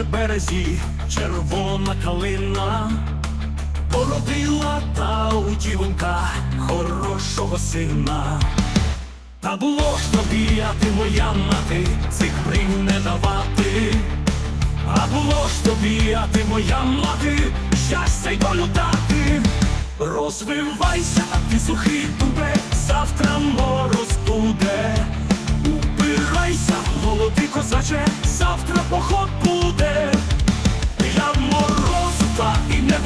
при березі червона калина, породила та у дівонька хорошого сина. Та було ж тобі, а ти моя мати, цих бринь не давати. А було ж тобі, а ти моя мати, щастя й долю дати. Розвивайся, ти сухий дубе, завтра мороз буде. Упирайся, молодий козаче,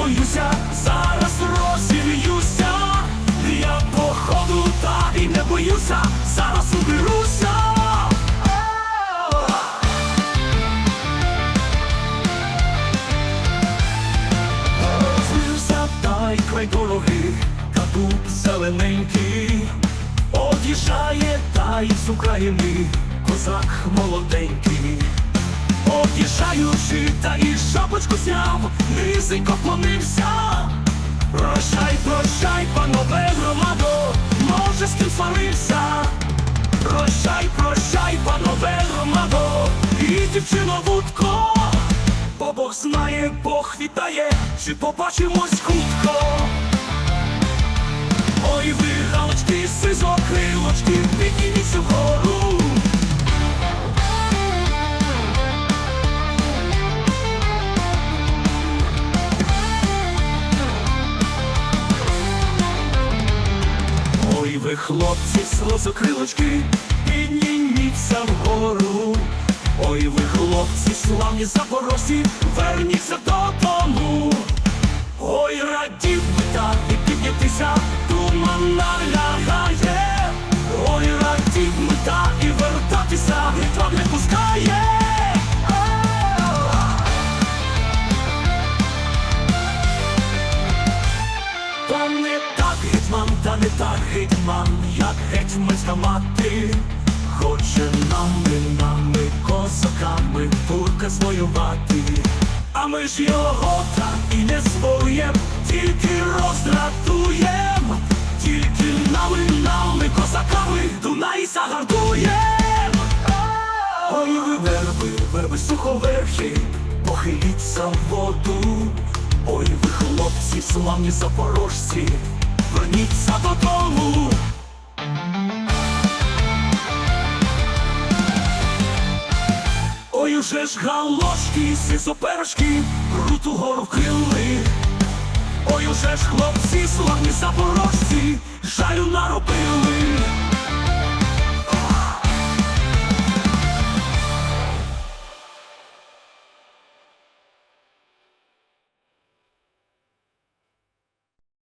боюся, зараз розірюся. Я походу та і не боюся, зараз уберуся. Розвився та й край дороги, та дуб зелененький. Од'їжджає та й з України козак молоденький. Об'їжджаючи, та і шапочку зняв, низенько вклонився. Прощай, прощай, панове громадо, може з ким сварився. Прощай, прощай, панове громадо, і дівчино вудко. Бо Бог знає, Бог вітає, чи побачимось хутко. Ой, ви галочки, підніміться Ой, ви хлопці, слозокрилочки, підніміться вгору. Ой, ви хлопці, славні запорожці, верніться додому. Ой, радів гетьман, як гетьманська мати. Хоче нами, нами, козаками, турка звоювати. А ми ж його так і не звоєм, тільки роздратуєм, тільки нами, нами, козаками, Дунай загардуєм. Ой, ви верби, верби суховерхи, похиліться в воду. Ой, ви хлопці, славні запорожці, верніться додому. Ой, уже ж галошки, сисопершки, круту гору вкрили. Ой, уже ж хлопці, славні запорожці, жалю наробили.